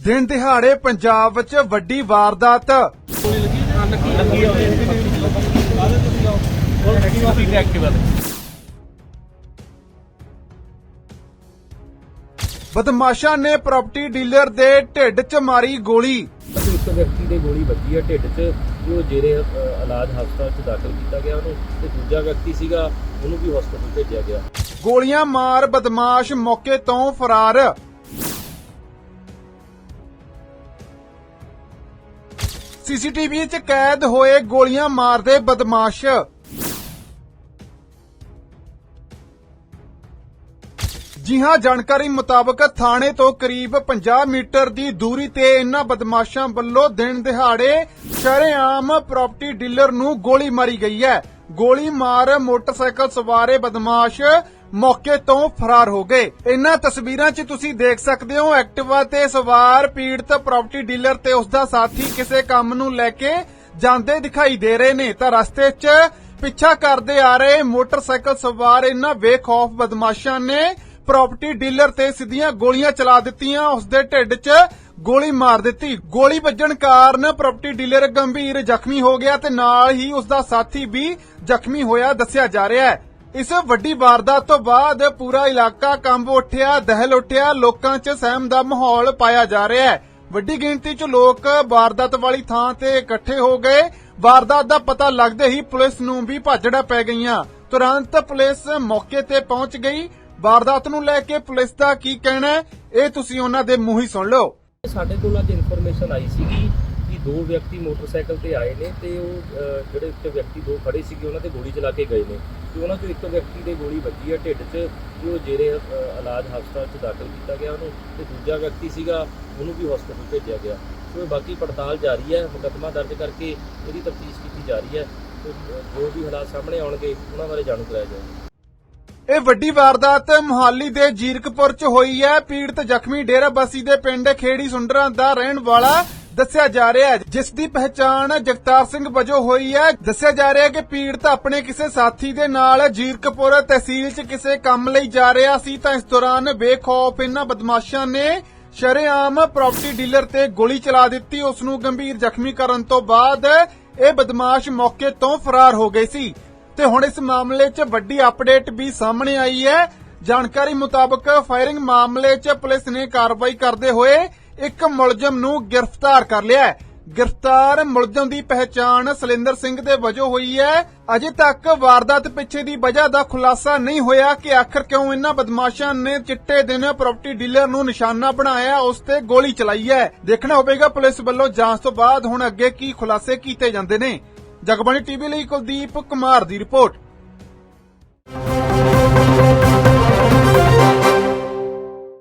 ਦਿਨ ਦਿਹਾੜੇ ਪੰਜਾਬ ਵਿੱਚ ਵੱਡੀ ਵਾਰਦਾਤ। ਬਦਮਾਸ਼ਾਂ ਨੇ ਪ੍ਰਾਪਰਟੀ ਡੀਲਰ ਦੇ ਢਿੱਡ 'ਚ ਮਾਰੀ ਗੋਲੀ। ਇੱਕ ਵਿਅਕਤੀ ਦੇ ਗੋਲੀ ਵੱਜੀ ਹੈ ਢਿੱਡ 'ਚ ਜੋ ਜੇਰੇ ਇਲਾਜ ਹਸਪਤਾਲ 'ਚ ਦਾਖਲ ਕੀਤਾ ਗਿਆ ਉਹਨੂੰ ਤੇ ਦੂਜਾ ਵਿਅਕਤੀ ਸੀਗਾ ਉਹਨੂੰ ਵੀ ਹਸਪਤਾਲ ਭੇਜਿਆ ਗਿਆ। ਗੋਲੀਆਂ ਮਾਰ ਬਦਮਾਸ਼ ਮੌਕੇ ਤੋਂ ਫਰਾਰ। ਸੀਸੀਟੀਵੀ 'ਚ ਕੈਦ ਹੋਏ ਗੋਲੀਆਂ ਮਾਰਦੇ ਬਦਮਾਸ਼। ਜੀ ਹਾਂ ਜਾਣਕਾਰੀ ਮੁਤਾਬਕ ਥਾਣੇ ਤੋਂ ਕਰੀਬ 50 ਮੀਟਰ ਦੀ ਦੂਰੀ ਤੇ ਇਨ੍ਹਾਂ ਬਦਮਾਸ਼ਾਂ ਵੱਲੋਂ ਦਿਨ ਦਿਹਾੜੇ ਸ਼ਰੇਆਮ ਪ੍ਰਾਪਰਟੀ ਡੀਲਰ ਨੂੰ ਗੋਲੀ ਮਾਰੀ ਗਈ ਹੈ। ਗੋਲੀ ਮਾਰ ਮੋਟਰਸਾਈਕਲ ਸਵਾਰੇ ਬਦਮਾਸ਼ ਮੌਕੇ ਤੋਂ ਫਰਾਰ ਹੋ ਗਏ। ਇਨ੍ਹਾਂ ਤਸਵੀਰਾਂ 'ਚ ਤੁਸੀਂ ਦੇਖ ਸਕਦੇ ਹੋ ਐਕਟਿਵਾ ਤੇ ਸਵਾਰ ਪੀੜਤ ਪ੍ਰਾਪਰਟੀ ਡੀਲਰ ਤੇ ਉਸ ਦਾ ਸਾਥੀ ਕਿਸੇ ਕੰਮ ਨੂੰ ਲੈ ਕੇ ਜਾਂਦੇ ਦਿਖਾਈ ਦੇ ਰਹੇ ਨੇ। ਤਾਂ ਰਸਤੇ 'ਚ ਪਿੱਛਾ ਕਰਦੇ ਆ ਰਹੇ ਮੋਟਰਸਾਈਕਲ ਸਵਾਰ ਇਨ੍ਹਾਂ ਬੇਖੌਫ ਬਦਮਾਸ਼ਾਂ ਨੇ ਪ੍ਰਾਪਰਟੀ ਡੀਲਰ ਤੇ ਸਿੱਧੀਆਂ ਗੋਲੀਆਂ ਚਲਾ ਦਿੱਤੀਆਂ। ਉਸ ਦੇ ਢਿੱਡ 'ਚ ਗੋਲੀ ਮਾਰ ਦਿੱਤੀ। ਗੋਲੀ ਵੱਜਣ ਕਾਰਨ ਪ੍ਰਾਪਰਟੀ ਡੀਲਰ ਗੰਭੀਰ ਜ਼ਖਮੀ ਹੋ ਗਿਆ ਤੇ ਨਾਲ ਹੀ ਉਸ ਦਾ ਸਾਥੀ ਵੀ ਜ਼ਖਮੀ ਹੋਇਆ ਦੱਸਿਆ ਜਾ ਰਿਹਾ ਹੈ। ਇਸ ਵੱਡੀ ਵਾਰਦਾਤ ਤੋਂ ਬਾਅਦ ਪੂਰਾ ਇਲਾਕਾ ਕੰਬ ਉੱਠਿਆ, ਦਹਿਲ ਉੱਠਿਆ, ਲੋਕਾਂ 'ਚ ਸਹਿਮ ਦਾ ਮਾਹੌਲ ਪਾਇਆ ਜਾ ਰਿਹਾ ਹੈ। ਵੱਡੀ ਗਿਣਤੀ 'ਚ ਲੋਕ ਵਾਰਦਾਤ ਵਾਲੀ ਥਾਂ ਤੇ ਇਕੱਠੇ ਹੋ ਗਏ। ਵਾਰਦਾਤ ਦਾ ਪਤਾ ਲੱਗਦੇ ਹੀ ਪੁਲਿਸ ਨੂੰ ਵੀ ਭਾਜੜਾ ਪੈ ਗਈਆਂ। ਤੁਰੰਤ ਪੁਲਿਸ ਮੌਕੇ ਤੇ ਪਹੁੰਚ ਗਈ। ਵਾਰਦਾਤ ਨੂੰ ਲੈ ਕੇ ਪੁਲਿਸ ਦਾ ਕੀ ਕਹਿਣਾ ਹੈ, ਇਹ ਤੁਸੀਂ ਉਹਨਾਂ ਦੇ ਮੂੰਹ ਹੀ ਸੁਣ ਲਓ। ਸਾਡੇ ਕੋਲ ਅੱਜ ਇਨਫੋਰਮੇਸ਼ਨ ਆਈ ਸੀਗੀ ਦੋ ਵਿਅਕਤੀ ਮੋਟਰਸਾਈਕਲ ਤੇ ਆਏ ਨੇ ਤੇ ਉਹ ਅ, ਜਿਹੜੇ ਉੱਤੇ ਵਿਅਕਤੀ ਦੋ ਖੜੇ ਸੀਗੇ ਉਹਨਾਂ ਤੇ ਗੋਲੀ ਚਲਾ ਕੇ ਗਏ ਨੇ। ਤੇ ਉਹਨਾਂ ਚੋਂ ਇੱਕ ਵਿਅਕਤੀ ਦੇ ਗੋਲੀ ਵੱਜੀ ਹੈ ਢਿੱਡ 'ਚ ਜੋ ਜੇਰੇ ਅ, ਇਲਾਜ ਹਸਪਤਾਲ 'ਚ ਦਾਖਲ ਕੀਤਾ ਗਿਆ ਉਹਨੂੰ ਤੇ ਦੂਜਾ ਵਿਅਕਤੀ ਸੀਗਾ ਉਹਨੂੰ ਵੀ ਹਸਪਤਾਲ ਭੇਜਿਆ ਗਿਆ। ਸੋ ਇਹ ਬਾਕੀ ਪੜਤਾਲ ਜਾਰੀ ਹੈ ਮੁਕੱਦਮਾ ਦਰਜ ਕਰਕੇ ਇਹਦੀ ਤਫਤੀਸ਼ ਕੀਤੀ ਜਾ ਰਹੀ ਹੈ। ਤੇ ਅ, ਜੋ ਵੀ ਹਾਲਾਤ ਸਾਹਮਣੇ ਆਉਣਗੇ ਉਹਨਾਂ ਬਾਰੇ ਜਾਣੂ ਕਰਾਇਆ ਜਾਏਗਾ ਇਹ ਵੱਡੀ ਵਾਰਦਾਤ ਮੁਹਾਲੀ ਦੇ ਜੀਰਕਪੁਰ 'ਚ ਹੋਈ ਹੈ। ਪੀੜਤ ਜ਼ਖਮੀ ਡੇਰਾਬੱਸੀ ਦੇ ਪਿੰਡ ਖੇੜੀ ਸੁੰਡਰਾਂ ਦਾ ਰਹਿਣ ਵਾਲਾ ਦੱਸਿਆ ਜਾ ਰਿਹਾ ਹੈ, ਜਿਸ ਦੀ ਪਹਿਚਾਣ ਜਗਤਾਰ ਸਿੰਘ ਵਜੋਂ ਹੋਈ ਹੈ। ਦੱਸਿਆ ਜਾ ਰਿਹਾ ਹੈ ਕਿ ਪੀੜਤ ਆਪਣੇ ਕਿਸੇ ਸਾਥੀ ਦੇ ਨਾਲ ਜੀਰਕਪੁਰ ਤਹਿਸੀਲ 'ਚ ਕਿਸੇ ਕੰਮ ਲਈ ਜਾ ਰਿਹਾ ਸੀ, ਤਾਂ ਇਸ ਦੌਰਾਨ ਬੇਖੌਫ ਇਹਨਾਂ ਬਦਮਾਸ਼ਾਂ ਨੇ ਸ਼ਰੇਆਮ ਪ੍ਰਾਪਰਟੀ ਡੀਲਰ ਤੇ ਗੋਲੀ ਚਲਾ ਦਿੱਤੀ। ਉਸ ਨੂੰ ਗੰਭੀਰ ਜ਼ਖਮੀ ਕਰਨ ਤੋਂ ਬਾਅਦ ਇਹ ਬਦਮਾਸ਼ ਮੌਕੇ ਤੋਂ ਫਰਾਰ ਹੋ ਗਏ ਸੀ। ਤੇ ਹੁਣ ਇਸ ਮਾਮਲੇ 'ਚ ਵੱਡੀ ਅਪਡੇਟ ਵੀ ਸਾਹਮਣੇ ਆਈ ਹੈ। ਜਾਣਕਾਰੀ ਮੁਤਾਬਕ ਫਾਇਰਿੰਗ ਮਾਮਲੇ 'ਚ ਪੁਲਿਸ ਨੇ ਕਾਰਵਾਈ ਕਰਦੇ ਹੋਏ ਇੱਕ ਮੁਲਜ਼ਮ ਨੂੰ ਗ੍ਰਿਫਤਾਰ ਕਰ ਲਿਆ ਹੈ। ਗ੍ਰਿਫਤਾਰ ਮੁਲਜ਼ਮ ਦੀ ਪਹਿਚਾਣ ਸਲਿੰਦਰ ਸਿੰਘ ਦੇ ਵਜੋਂ ਹੋਈ ਹੈ। ਅਜੇ ਤੱਕ ਵਾਰਦਾਤ ਪਿੱਛੇ ਦੀ ਵਜ੍ਹਾ ਦਾ ਖੁਲਾਸਾ ਨਹੀਂ ਹੋਇਆ ਕਿ ਆਖਰ ਕਿਉਂ ਇਹਨਾਂ ਬਦਮਾਸ਼ਾਂ ਨੇ ਚਿੱਟੇ ਦਿਨ ਪ੍ਰਾਪਰਟੀ ਡੀਲਰ ਨੂੰ ਨਿਸ਼ਾਨਾ ਬਣਾਇਆ, ਉਸ ਤੇ ਗੋਲੀ ਚਲਾਈ ਹੈ। ਦੇਖਣਾ ਹੋਵੇਗਾ ਪੁਲਿਸ ਵੱਲੋਂ ਜਾਂਚ ਤੋਂ ਬਾਅਦ ਹੁਣ ਅੱਗੇ ਕੀ ਖੁਲਾਸੇ ਕੀਤੇ ਜਾਂਦੇ ਨੇ। ਜਗਬਾਣੀ ਟੀਵੀ ਲਈ ਕੁਲਦੀਪ ਕੁਮਾਰ ਦੀ ਰਿਪੋਰਟ।